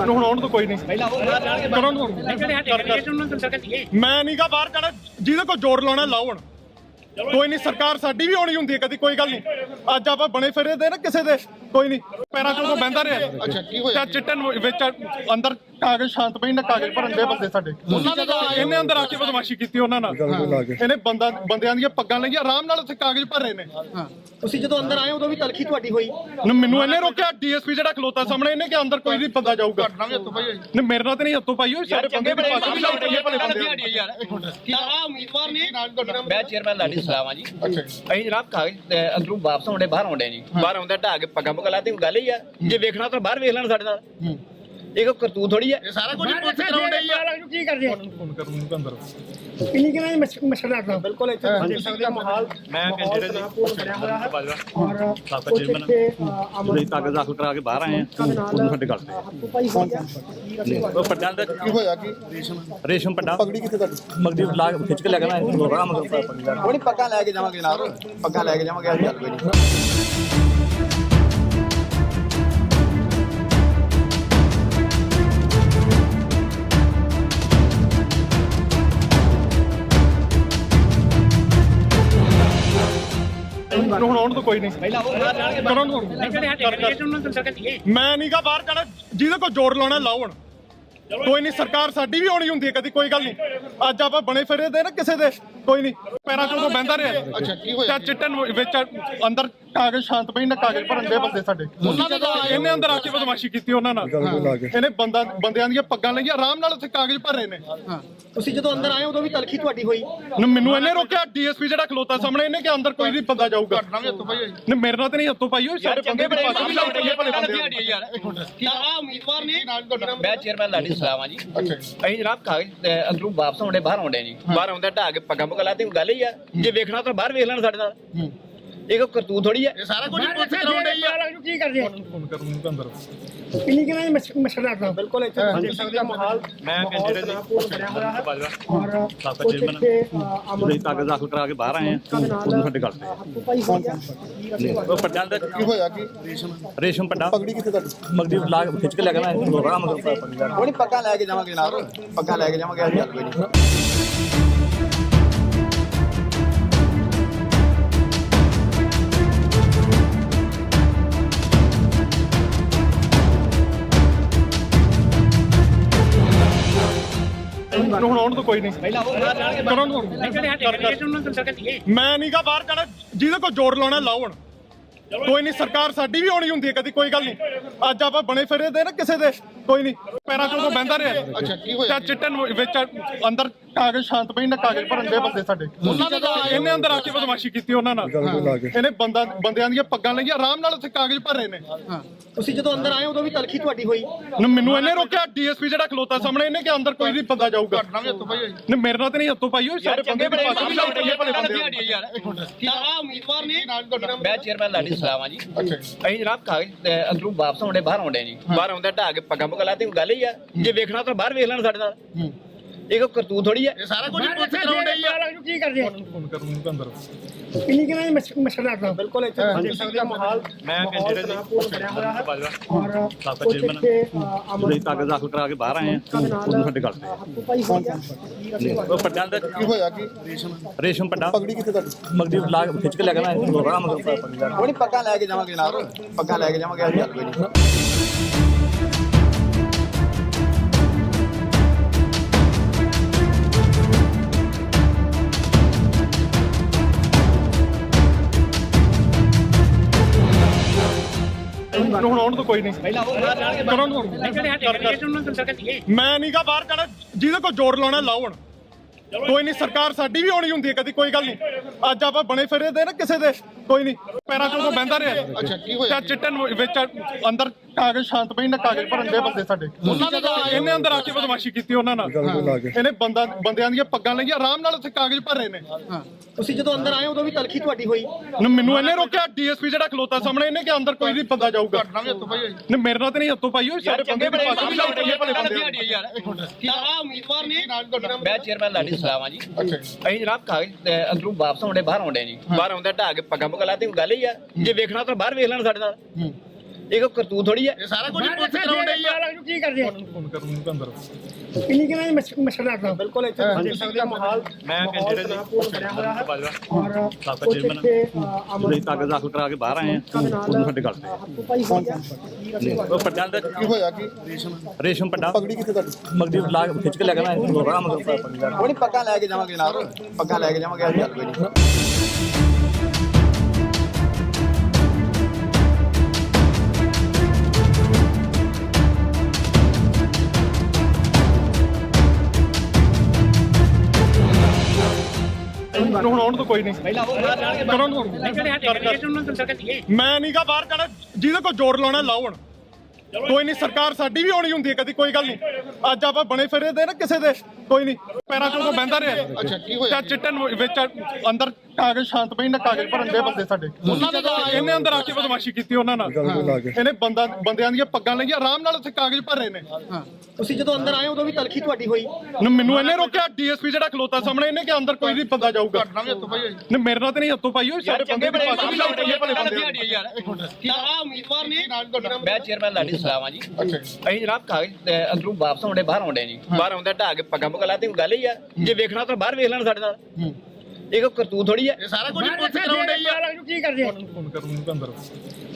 ਹੁਣ ਆਉਣ ਤੋਂ ਕੋਈ ਨਹੀਂ। ਪਹਿਲਾਂ ਉਹ ਬਾਹਰ ਜਾਣਗੇ ਕਰੋ ਨੂੰ ਮੈਂ ਨਹੀਂਗਾ ਬਾਹਰ ਜਾਣਾ ਜਿਹਦੇ ਕੋਲ ਜੋੜ ਲਾਉਣਾ ਲਾਓ ਹੁਣ। ਕੋਈ ਨਹੀਂ ਸਰਕਾਰ ਸਾਡੀ ਵੀ ਆਉਣੀ ਹੁੰਦੀ ਹੈ ਕਦੀ ਕੋਈ ਗੱਲ ਨਹੀਂ। ਅੱਜ ਆਪਾਂ ਬਣੇ ਫਿਰੇ ਦੇ ਨਾ ਕਿਸੇ ਦੇ। ਕੋਈ ਨਹੀਂ ਪੈਰਾਂ ਚੋਂ ਬੰਦਾ ਰਿਹਾ ਅੱਛਾ ਕੀ ਹੋਇਆ? ਚਿੱਟਨ ਵਿੱਚ ਅੰਦਰ ਕਾਗਜ਼ ਸ਼ਾਂਤ ਪਈ ਨਾ ਕਾਗਜ਼ ਭਰਨ ਦੇ ਬੰਦੇ ਸਾਡੇ। ਇਹਨੇ ਅੰਦਰ ਆ ਕੇ ਬਦਮਾਸ਼ੀ ਕੀਤੀ ਉਹਨਾਂ ਨਾਲ। ਇਹਨੇ ਬੰਦਾ ਬੰਦਿਆਂ ਦੀਆਂ ਪੱਗਾਂ ਲਈਆਂ ਆਰਾਮ ਨਾਲ ਉੱਥੇ ਕਾਗਜ਼ ਭਰ ਰਹੇ ਨੇ। ਤੁਸੀਂ ਜਦੋਂ ਅੰਦਰ ਆਏ ਉਦੋਂ ਵੀ ਤਲਖੀ ਤੁਹਾਡੀ ਹੋਈ? ਨ- ਮੈਨੂੰ ਇਹਨੇ ਰੋਕਿਆ ਡੀਐਸਪੀ ਜਿਹੜਾ ਖਲੋਤਾ ਸਾਹਮਣੇ ਇਹਨੇ ਕਿ ਅੰਦਰ ਕੋਈ ਨਹੀਂ ਬੰਦਾ ਜਾਊਗਾ। ਘਟਨਾ ਵੀ ਹੱਥੋਂ ਭਾਈ ਹੋਈ। ਨਹੀਂ ਮੇਰੇ ਨਾਲ ਤੇ ਨਹੀਂ ਹੱਥੋਂ ਪਾਈ ਹੋਈ ਸਾਰੇ ਬੰਦੇ ਦੀ ਪੱਗ ਵੀ ਲਾਉਂਦੇ ਨੇ ਭਲੇ ਬੰਦੇ। ਯਾਰ ਕੀ ਆ ਉਮੀਦਵਾਰ ਨੇ। ਮੈਂ ਚੇਅਰਮੈਨ ਲਾਡੀ ਸਲਾਮ ਜੀ। ਅੱਛਾ ਜੀ। ਅਸੀਂ ਜਨਾਬ ਕਾਗਜ਼ ਅੰਦਰੋਂ ਵਾਪਸ ਆਉਂਦੇ ਬਾਹਰ ਆਉਂਦੇ ਜੀ। ਬਾਹਰ ਆਉਂਦੇ ਢਾ ਕੇ ਪੱਗਾਂ ਪੁੱਗਾਂ ਲਾਤੇ ਕੋਈ ਗੱਲ ਹੀ ਆ। ਜੇ ਵੇਖਣਾ ਤਾਂ ਬਾਹਰ ਵੇਖ ਲੈਣ ਸਾਡੇ ਨਾਲ। ਇਹ ਕੋਈ ਕਰਤੂਤ ਥੋੜੀ ਆ। ਇਹ ਸਾਰਾ ਕੁਝ ਪੁੱਛ ਕਰਾਉਂਦੇ ਹੀ ਆ। ਕੀ ਕਰਦੇ ਆ। ਫੋਨ ਕਰੂੰਗਾ ਅੰਦਰ। ਕਿੰਨੀ ਕਿੰਨਾ ਮਸ਼ਹੂਰ ਲੱਗਦਾ ਬਿਲਕੁਲ ਇੱਥੇ ਆ ਮਾਹੌਲ। ਮੈਂ ਕੈਂਡੀਡੇਟ ਜੀ ਬਣਿਆ ਹੋਇਆ ਹੈ ਬਾਜਵਾ। ਔਰ ਸਾਬਕਾ ਚੇਅਰਮੈਨ। ਜਿਹੜੀ ਕਾਗਜ਼ ਦਾਖਲ ਕਰਾ ਕੇ ਬਾਹਰ ਆਏ ਆ ਉਦੋਂ ਸਾਡੇ ਗੱਲ ਤੇ ਉਹ ਪੱਡਾਂ ਦਾ ਕੀ ਹੋਇਆ ਕੀ? ਰੇਸ਼ਮ। ਰੇਸ਼ਮ ਪੱਡਾ। ਪਗੜੀ ਕਿੱਥੇ ਤੁਹਾਡੀ? ਮਗਦੀ ਲਾ ਕੇ ਖਿੱਚ ਕੇ ਲੈ ਗਿਆ ਨਾ ਲੋਗਾ ਮਗਰ ਪੱਡੀ ਦਾ ਕੋਈ ਨੀ, ਪੱਗਾਂ ਲੈ ਕੇ ਜਾਵਾਂਗੇ ਨਾਲ। ਪੱਗਾਂ ਲੈ ਕੇ ਜਾਵਾਂਗੇ ਅਸੀਂ ਚੱਲ ਕੋਈ ਨਹੀਂ ਹੁਣ ਆਉਣ ਤੋਂ ਕੋਈ ਨਹੀਂ। ਪਹਿਲਾਂ ਉਹ ਬਾਹਰ ਜਾਣਗੇ ਕਰਨ ਨੂੰ ਮੈਂ ਨਹੀਂਗਾ ਬਾਹਰ ਜਾਣਾ ਜਿਹਦੇ ਕੋਲ ਜ਼ੋਰ ਲਾਉਣਾ ਲਾਉਣ ਕੋਈ ਨਹੀਂ ਸਰਕਾਰ ਸਾਡੀ ਵੀ ਆਉਣੀ ਹੁੰਦੀ ਹੈ ਕਦੀ ਕੋਈ ਗੱਲ ਨਹੀਂ। ਅੱਜ ਆਪਾਂ ਬਣੇ ਫਿਰੇ ਦੇ ਨਾ ਕਿਸੇ ਦੇ। ਕੋਈ ਨਹੀਂ ਪੈਰਾਂ ਚੋਂ ਬੰਦਾ ਰਿਹਾ। ਅੱਛਾ ਕੀ ਹੋਇਆ? ਚਿੱਟਨ ਵਿੱਚ ਅੰਦਰ ਕਾਗਜ਼ ਸ਼ਾਂਤ ਪਈ ਨਾ ਕਾਗਜ਼ ਭਰਨ ਦੇ ਬੰਦੇ ਸਾਡੇ। ਇਹਨੇ ਅੰਦਰ ਆ ਕੇ ਬਦਮਾਸ਼ੀ ਕੀਤੀ ਉਹਨਾਂ ਨਾਲ। ਇਹਨੇ ਬੰਦਾ ਬੰਦਿਆਂ ਦੀਆਂ ਪੱਗਾਂ ਲਈਆਂ ਆਰਾਮ ਨਾਲ ਉੱਥੇ ਕਾਗਜ਼ ਭਰ ਰਹੇ ਨੇ। ਤੁਸੀਂ ਜਦੋਂ ਅੰਦਰ ਆਏ ਉਦੋਂ ਵੀ ਤਲਖੀ ਤੁਹਾਡੀ ਹੋਈ? ਨ- ਮੈਨੂੰ ਇਹਨੇ ਰੋਕਿਆ ਡੀਐਸਪੀ ਜਿਹੜਾ ਖਲੋਤਾ ਸਾਹਮਣੇ ਇਹਨੇ ਕਿ ਅੰਦਰ ਕੋਈ ਨਹੀਂ ਬੰਦਾ ਜਾਊਗਾ। ਵੀ। ਨਹੀਂ ਮੇਰੇ ਨਾਲ ਤੇ ਨਹੀਂ ਹੱਥੋਂ ਪਾਈ ਹੋਈ ਸਾਰੇ ਬੰਦੇ ਦੀ ਪੱਗ ਵੀ ਲਾਉਂਦੇ ਨੇ ਭਲੇ ਬੰਦੇ। ਯਾਰ ਕੀ ਆ ਉਮੀਦਵਾਰ ਨੇ ਮੈਂ ਚੇਅਰਮੈਨ ਲਾਡੀ ਸਲਾਮ ਆ ਜੀ। ਅਸੀਂ ਜਨਾਬ ਕਾਗਜ਼ ਅੰਦਰੋਂ ਵਾਪਸ ਆਉਂਦੇ ਬਾਹਰ ਆਉਂਦੇ ਜੀ। ਬਾਹਰ ਆਉਂਦੇ ਢਾ ਕੇ ਪੱਗਾਂ ਪੁੱਗਾਂ ਲਾਤੇ ਕੋਈ ਗੱਲ ਹੀ ਆ। ਜੇ ਵੇਖਣਾ ਤਾਂ ਬਾਹਰ ਵੇਖ ਲੈਣ ਸਾਡੇ ਨਾਲ। ਇਹ ਕੋਈ ਕਰਤੂਤ ਥੋੜੀ ਆ। ਇਹ ਸਾਰਾ ਕੁਝ ਪੁੱਛ ਕਰਾਉਂਦੇ ਹੀ ਆ। ਕੀ ਕਰਦੇ ਆ? ਫੋਨ ਕਰੂੰਗਾ ਅੰਦਰ। ਕਿੰਨੀ ਕਿੰਨਾ ਮਸ਼ਹੂਰ ਲੱਗਦਾ ਬਿਲਕੁਲ ਇੱਥੇ ਦੇਖ ਸਕਦੇ ਆ ਮਾਹੌਲ ਮੈਂ ਕੈਂਡੀਡੇਟ ਜੀ ਬਣਿਆ ਹੋਇਆ ਹੈ ਬਾਜਵਾ ਔਰ ਸਾਬਕਾ ਚੇਅਰਮੈਨ। ਜਿਹੜੀ ਕਾਗਜ਼ ਦਾਖਲ ਕਰਾ ਕੇ ਬਾਹਰ ਆਏ ਆ ਉਦੋਂ ਸਾਡੇ ਗੱਲ ਤੇ। ਉਹ ਪੱਡਾਂ ਦਾ ਕੀ ਹੋਇਆ ਕੀ? ਰੇਸ਼ਮ ਰੇਸ਼ਮ ਪੱਡਾ। ਪਗੜੀ ਕਿੱਥੇ ਤੁਹਾਡੀ? ਮਗਦੀ ਲਾ ਕੇ ਖਿੱਚ ਕੇ ਲੈ ਗਿਆ ਨਾ ਲੋਗਾ ਮਗਰ ਪੱਡੀ ਦਾ ਕੋਈ ਨੀ, ਪੱਗਾਂ ਲੈ ਕੇ ਜਾਵਾਂਗੇ ਨਾਲ। ਪੱਗਾਂ ਲੈ ਕੇ ਜਾਵਾਂਗੇ ਚੱਲ ਕੋਈ ਨਹੀਂ ਹੁਣ ਆਉਣ ਤੋਂ ਕੋਈ ਨਹੀਂ ਪਹਿਲਾਂ ਉਹ ਬਾਹਰ ਜਾਣਗੇ ਕਰਨ ਨੂੰ ਮੈਂ ਨਹੀਂਗਾ ਬਾਹਰ ਜਾਣਾ ਜਿਹਦੇ ਕੋਲ ਜ਼ੋਰ ਲਾਉਣਾ ਲਾਉਣ ਕੋਈ ਨਹੀਂ ਸਰਕਾਰ ਸਾਡੀ ਵੀ ਆਉਣੀ ਹੁੰਦੀ ਹੈ ਕਦੀ ਕੋਈ ਗੱਲ ਨਹੀਂ। ਅੱਜ ਆਪਾਂ ਬਣੇ ਫਿਰੇ ਦੇ ਨਾ ਕਿਸੇ ਦੇ ਕੋਈ ਨਹੀਂ। ਪੈਰਾਂ ਚੋਂ ਬੰਦਾ ਰਿਹਾ। ਅੱਛਾ ਕੀ ਹੋਇਆ? ਤੇ ਚਿੱਟਨ ਵਿੱਚ ਅੰਦਰ ਕਾਗਜ਼ ਸ਼ਾਂਤ ਪਈ ਨਾ ਕਾਗਜ਼ ਭਰਨ ਦੇ ਬੰਦੇ ਸਾਡੇ। ਇਹਨੇ ਅੰਦਰ ਆ ਕੇ ਬਦਮਾਸ਼ੀ ਕੀਤੀ ਉਹਨਾਂ ਨਾਲ। ਇਹਨੇ ਬੰਦਾ ਬੰਦਿਆਂ ਦੀਆਂ ਪੱਗਾਂ ਲਈਆਂ ਆਰਾਮ ਨਾਲ ਉੱਥੇ ਕਾਗਜ਼ ਭਰ ਰਹੇ ਨੇ। ਤੁਸੀਂ ਜਦੋਂ ਅੰਦਰ ਆਏ ਉਦੋਂ ਵੀ ਤਲਖੀ ਤੁਹਾਡੀ ਹੋਈ? ਨ- ਮੈਨੂੰ ਇਹਨੇ ਰੋਕਿਆ ਡੀਐਸਪੀ ਜਿਹੜਾ ਖਲੋਤਾ ਸਾਹਮਣੇ ਇਹਨੇ ਕਿ ਅੰਦਰ ਕੋਈ ਨਹੀਂ ਬੰਦਾ ਜਾਊਗਾ। ਵੀ। ਨਹੀਂ ਮੇਰੇ ਨਾਲ ਤੇ ਨਹੀਂ ਹੱਥੋਂ ਪਾਈ ਹੋਈ ਸਾਰੇ ਬੰਦੇ ਵੀ ਲਾਉਂਦੇ ਨੇ। ਭਲੇ ਬੰਦੇ ਯਾਰ। ਕੀ ਆ ਉਮੀਦਵਾਰ ਨੇ। ਮੈਂ ਚੇਅਰਮੈਨ ਲਾਡੀ ਸਲਾਮ ਆ ਜੀ। ਅੱਛਾ ਜੀ। ਅਸੀਂ ਜਨਾਬ ਕਾਗਜ਼ ਅਹ, ਅੰਦਰੋਂ ਵਾਪਸ ਆਉਂਦੇ ਬਾਹਰ ਆਉਂਦੇ ਜੀ। ਬਾਹਰ ਆਉਂਦੇ ਢਾ ਕੇ ਪੱਗਾਂ ਪੁੱਗਾਂ ਲਾਤੇ ਕੋਈ ਗੱਲ ਹੀ ਆ ਜੇ ਵੇਖਣਾ ਤਾਂ ਬਾਹਰ ਵੇਖ ਲੈਣ ਸਾਡੇ ਨਾਲ। ਇਹ ਕੋਈ ਕਰਤੂਤ ਥੋੜੀ ਆ। ਇਹ ਸਾਰਾ ਕੁਝ ਪੁੱਛ ਕਰਾਉਂਦੇ ਹੀ ਆ। ਕੀ ਕਰਦੇ ਆ? ਫੋਨ ਕਰੂੰਗਾ ਅੰਦਰ। ਕਿੰਨੀ ਕਿੰਨਾ ਮਸ਼ਹੂਰ ਲੱਗਦਾ ਬਿਲਕੁਲ ਇੱਥੇ ਦੇਖ ਸਕਦੇ ਆ ਮਾਹੌਲ ਮੈਂ ਕੈਂਡੀਡੇਟ ਜੀ ਬਣਿਆ ਹੋਇਆ ਹੈ। ਔਰ ਸਾਬਕਾ ਚੇਅਰਮੈਨ। ਜਿਹੜੀ ਕਾਗਜ਼ ਦਾਖਲ ਕਰਾ ਕੇ ਬਾਹਰ ਆਏ ਆ। ਉਦੋਂ ਸਾਡੇ ਗੱਲ ਤੇ ਉਹ ਪੱਡਾਂ ਦਾ ਕੀ ਹੋਇਆ ਕੀ? ਰੇਸ਼ਮ ਰੇਸ਼ਮ ਪੱਡਾ ਪਗੜੀ ਕਿੱਥੇ ਤੁਹਾਡੀ? ਮਗਦੀ ਲਾ ਕੇ ਖਿੱਚ ਕੇ ਲੈ ਗਿਆ ਨਾ ਲੋਗਾ ਮਗਰ ਦਾ ਕੋਈ ਪੱਗਾਂ ਲੈ ਕੇ ਜਾਵਾਂਗੇ ਨਾਲ। ਪੱਗਾਂ ਲੈ ਕੇ ਜਾਵਾਂਗੇ ਅਸੀਂ ਚੱਲ ਕੋਈ ਨਹੀਂ ਹੁਣ ਆਉਣ ਤੋਂ ਕੋਈ ਨਹੀਂ। ਪਹਿਲਾਂ ਉਹ ਬਾਹਰ ਜਾਣਗੇ ਕਰਨ ਨੂੰ ਮੈਂ ਨਹੀਂਗਾ ਬਾਹਰ ਜਾਣਾ। ਜਿਹਦੇ ਕੋਲ ਜ਼ੋਰ ਲਾਉਣਾ ਲਾਉਣ ਕੋਈ ਨਹੀਂ ਸਰਕਾਰ ਸਾਡੀ ਵੀ ਆਉਣੀ ਹੁੰਦੀ ਹੈ ਕਦੀ ਕੋਈ ਗੱਲ ਨਹੀਂ। ਅੱਜ ਆਪਾਂ ਬਣੇ ਫਿਰੇ ਦੇ ਨਾ ਕਿਸੇ ਦੇ। ਕੋਈ ਨਹੀਂ। ਪੈਰਾਂ ਚੋਂ ਬੰਦਾ ਰਿਹਾ। ਅੱਛਾ ਕੀ ਹੋਇਆ? ਚਿੱਟਨ ਵਿੱਚ ਅੰਦਰ ਕਾਗਜ਼ ਸ਼ਾਂਤ ਪਈ ਨਾ ਕਾਗਜ਼ ਭਰਨ ਦੇ ਬੰਦੇ ਸਾਡੇ। ਇਹਨੇ ਅੰਦਰ ਆ ਕੇ ਬਦਮਾਸ਼ੀ ਕੀਤੀ ਉਹਨਾਂ ਨਾਲ। ਇਹਨੇ ਬੰਦਾ ਬੰਦਿਆਂ ਦੀਆਂ ਪੱਗਾਂ ਲਈਆਂ ਆਰਾਮ ਨਾਲ ਉੱਥੇ ਕਾਗਜ਼ ਭਰ ਰਹੇ ਨੇ। ਤੁਸੀਂ ਜਦੋਂ ਅੰਦਰ ਆਏ ਉਦੋਂ ਵੀ ਤਲਖੀ ਤੁਹਾਡੀ ਹੋਈ? ਮੈਨੂੰ ਇਹਨੇ ਰੋਕਿਆ ਡੀਐਸਪੀ ਜਿਹੜਾ ਖਲੋਤਾ ਸਾਹਮਣੇ ਇਹਨੇ ਕਿ ਅੰਦਰ ਕੋਈ ਨਹੀਂ ਬੰਦਾ ਜਾਊਗਾ। ਨਹੀਂ ਮੇਰੇ ਨਾਲ ਤੇ ਨਹੀਂ ਹੱਥੋਂ ਪਾਈ ਹੋਈ ਸਾਰੇ ਬੰਦੇ ਦੀ ਪੱਗ ਵੀ ਲਾਉਂਦੇ ਨੇ ਭਲੇ ਬੰਦੇ। ਯਾਰ ਉਮੀਦਵਾਰ ਨੇ। ਮੈਂ ਚੇਅਰਮੈਨ ਲਾਡੀ ਸਲਾਮ ਆ ਜੀ। ਅੱਛਾ ਜੀ। ਅਸੀਂ ਜਨਾਬ ਕਾਗਜ਼ ਅੰਦਰੋਂ ਵਾਪਸ ਆਉਂਦੇ ਬਾਹਰ ਆਉਂਦੇ ਜੀ। ਬਾਹਰ ਆਉਂਦੇ ਢਾ ਕੇ ਪੱਗਾਂ ਪੁੱਗਾਂ ਲਾਤੇ ਕੋਈ ਗੱਲ ਹੀ ਆ। ਜੇ ਵੇਖਣਾ ਤਾਂ ਬਾਹਰ ਵੇਖ ਲੈਣ ਸਾਡੇ ਨਾਲ। ਇਹ ਕੋਈ ਕਰਤੂਤ ਥੋੜੀ ਆ ਇਹ ਸਾਰਾ ਕੁਝ ਪੁੱਛ ਕਰਾਉਂਦੇ ਹੀ ਆ ਕੀ ਕਰਦੇ ਆ ਫੋਨ ਕਰੂੰਗਾ ਅੰਦਰ ਕਿੰਨੀ ਕਿੰਨਾ ਮਸ਼ਹੂਰ ਲੜਦਾ ਬਿਲਕੁਲ ਇੱਥੇ ਦੇਖ ਸਕਦੇ ਹੋ ਮਾਹੌਲ ਮੈਂ ਕੈਂਡੀਡੇਟ ਜੀ ਬਣਿਆ ਹੋਇਆ ਹੈ ਬਾਜਵਾ ਔਰ ਸਾਬਕਾ ਕੁਝ ਚੇਅਰਮੈਨ ਇੱਥੇ ਅਮਰ ਤੁਸੀਂ ਕਾਗਜ਼ ਦਾਖਲ ਕਰਾ ਕੇ ਬਾਹਰ ਆਏ ਆ ਉਦੋਂ ਸਾਡੇ ਗੱਲ ਤੇ ਹੱਥੋਂ ਪਾਈ ਹੋਈ ਹੈ ਉਹ ਪੱਡਾਂ ਦਾ ਕੀ ਹੋਇਆ ਕੀ ਰੇਸ਼ਮ ਰੇਸ਼ਮ ਪੱਡਾ ਪਗੜੀ ਕਿੱਥੇ ਤੁਹਾਡੀ ਮਗਦੀ ਲਾ ਕੇ ਖਿੱਚ ਕੇ ਲੈ ਗਿਆ ਨਾ ਰੋਣਾ ਮਗਰ ਪੱਡਾ ਕੋਈ ਨਹੀਂ ਪੱਕਾ ਲੈ ਕੇ ਜਾਵਾਂਗੇ ਨਾਲ ਪੱਕਾ ਲੈ ਕੇ ਜਾਵਾਂਗੇ ਅਸੀਂ ਚੱਲ ਕੋਈ ਨਹੀਂ ਹੁਣ ਆਉਣ ਤੋਂ ਕੋਈ ਨਹੀਂ। ਕਰੋ ਨੂੰ ਮੈਂ ਨਹੀਂਗਾ ਬਾਹਰ ਜਾਣਾ ਜਿਹਦੇ ਕੋਲ ਜੋੜ ਲਾਉਣਾ ਲਾਉਣ ਕੋਈ ਨਹੀਂ ਸਰਕਾਰ ਸਾਡੀ ਵੀ ਆਉਣੀ ਹੁੰਦੀ ਹੈ ਕਦੀ ਕੋਈ ਗੱਲ ਨਹੀਂ। ਅੱਜ ਆਪਾਂ ਬਣੇ ਫਿਰੇ ਦੇ ਨਾ ਕਿਸੇ ਦੇ ਕੋਈ ਨਹੀਂ। ਪੈਰਾਂ ਚੋਂ ਤੋਂ ਬਹਿੰਦਾ ਰਿਹਾ। ਅੱਛਾ ਕੀ ਹੋਇਆ? ਚਿੱਟਨ ਵਿੱਚ ਅੰਦਰ ਕਾਗਜ਼ ਸ਼ਾਂਤ ਪਈ ਨਾ ਕਾਗਜ਼ ਭਰਨ ਦੇ ਬੰਦੇ ਸਾਡੇ। ਇਹਨੇ ਅੰਦਰ ਆ ਕੇ ਬਦਮਾਸ਼ੀ ਕੀਤੀ ਉਹਨਾਂ ਨਾਲ। ਇਹਨੇ ਬੰਦਾ ਬੰਦਿਆਂ ਦੀਆਂ ਪੱਗਾਂ ਲਈਆਂ ਆਰਾਮ ਨਾਲ ਉੱਥੇ ਕਾਗਜ਼ ਭਰ ਰਹੇ ਨੇ। ਤੁਸੀਂ ਜਦੋਂ ਅੰਦਰ ਆਏ ਉਦੋਂ ਵੀ ਤਲਖੀ ਤੁਹਾਡੀ ਹੋਈ? ਨਾ ਮੈਨੂੰ ਇਹਨੇ ਰੋਕਿਆ ਡੀਐਸਪੀ ਜਿਹੜਾ ਖਲੋਤਾ ਸਾਹਮਣੇ ਇਹਨੇ ਕਿ ਅੰਦਰ ਕੋਈ ਨਹੀਂ ਬੰਦਾ ਜਾਊਗਾ। ਘਟਨਾ ਵੀ ਹੱਥੋਂ ਪਈ ਹੋਈ। ਨਹੀਂ ਮੇਰੇ ਨਾਲ ਤੇ ਨਹੀਂ ਹੱਥੋਂ ਪਾਈ ਹੋਈ ਸਾਡੇ ਬੰਦੇ ਦੀ ਵੀ ਭਲੇ ਬੰਦੇ। ਯਾਰ। ਕੀ ਆ ਉਮੀਦਵਾਰ ਨੇ? ਨਾਲ ਮੈਂ ਚੇਅਰਮੈਨ ਲਾਡੀ ਸਲਾਮ ਆ ਜੀ। ਅੱਛਾ ਅਸੀਂ ਜਨਾਬ ਕਾਗਜ਼ ਅੰਦਰੋਂ ਵਾਪਸ ਆਉਂਦੇ ਬਾਹਰ ਆਉਂਦੇ ਜੀ। ਬਾਹਰ ਆਉਂਦੇ ਢਾਹ ਕੇ ਪੱਗਾਂ ਪੁੱਗਾਂ ਲਾ ਤੇ ਕੋਈ ਗੱਲ ਹੀ ਆ। ਜੇ ਵੇਖਣਾ ਤਾਂ ਬਾਹਰ ਵੇਖ ਲੈਣ ਸਾਡੇ ਨਾਲ। ਇਹ ਕੋਈ ਕਰਤੂਤ ਥੋੜੀ ਆ ਇਹ ਸਾਰਾ ਕੁਝ ਪੁੱਛ ਕਰਾਉਣ ਡਈ ਆ ਕੀ ਕਰਦੇ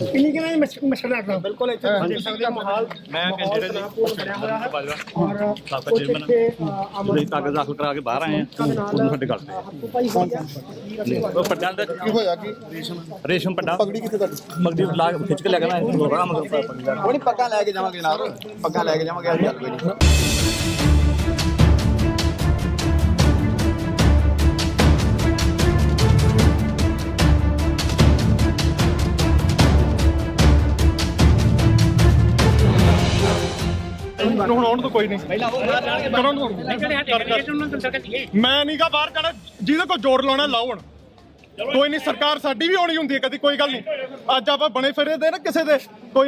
ਕਿੰਨੀ ਕਿੰਨਾ ਮਸ਼ਹੂਰ ਲੜਦਾ ਬਿਲਕੁਲ ਇੱਥੇ ਦੇਖ ਸਕਦੇ ਹੋ ਮਾਹੌਲ ਮੈਂ ਕੈਂਡੀਡੇਟ ਜੀ ਬਣਿਆ ਹੋਇਆ ਹੈ ਬਾਜਵਾ ਔਰ ਸਾਬਕਾ ਕੁਝ ਚੇਅਰਮੈਨ ਇੱਥੇ ਅਮਰ ਤੁਸੀਂ ਕਾਗਜ਼ ਦਾਖਲ ਕਰਾ ਕੇ ਬਾਹਰ ਆਏ ਆ ਉਦੋਂ ਸਾਡੇ ਗੱਲ ਤੇ ਹੱਥੋਂ ਪਾਈ ਹੋਈ ਹੈ ਉਹ ਪੱਡਾਂ ਦਾ ਕੀ ਹੋਇਆ ਕੀ ਰੇਸ਼ਮ ਰੇਸ਼ਮ ਪੱਡਾ ਪਗੜੀ ਕਿੱਥੇ ਤੁਹਾਡੀ ਮਗਦੀ ਲਾ ਕੇ ਖਿੱਚ ਕੇ ਲੈ ਗਿਆ ਨਾ ਰੋਣਾ ਮਗਰ ਪੱਡਾ ਕੋਈ ਨਹੀਂ ਪੱਕਾ ਲੈ ਕੇ ਜਾਵਾਂਗੇ ਨਾਲ ਪੱਕਾ ਲੈ ਕੇ ਜਾਵਾਂਗੇ ਅਸੀਂ ਚੱਲ ਕੋਈ ਨਹੀਂ ਹੁਣ ਆਉਣ ਤੋਂ ਕੋਈ ਨਹੀਂ। ਕਰੋ ਨੂੰ ਮੈਂ ਨਹੀਂਗਾ ਬਾਹਰ ਜਾਣਾ ਜਿਹਦੇ ਕੋਲ ਜੋੜ ਲਾਉਣਾ ਲਾਉਣ ਕੋਈ ਨਹੀਂ ਸਰਕਾਰ ਸਾਡੀ ਵੀ ਆਉਣੀ ਹੁੰਦੀ ਹੈ ਕਦੀ ਕੋਈ ਗੱਲ ਨਹੀਂ। ਅੱਜ ਆਪਾਂ ਬਣੇ ਫਿਰੇ ਦੇ ਨਾ ਕਿਸੇ ਦੇ ਕੋਈ ਨੀ।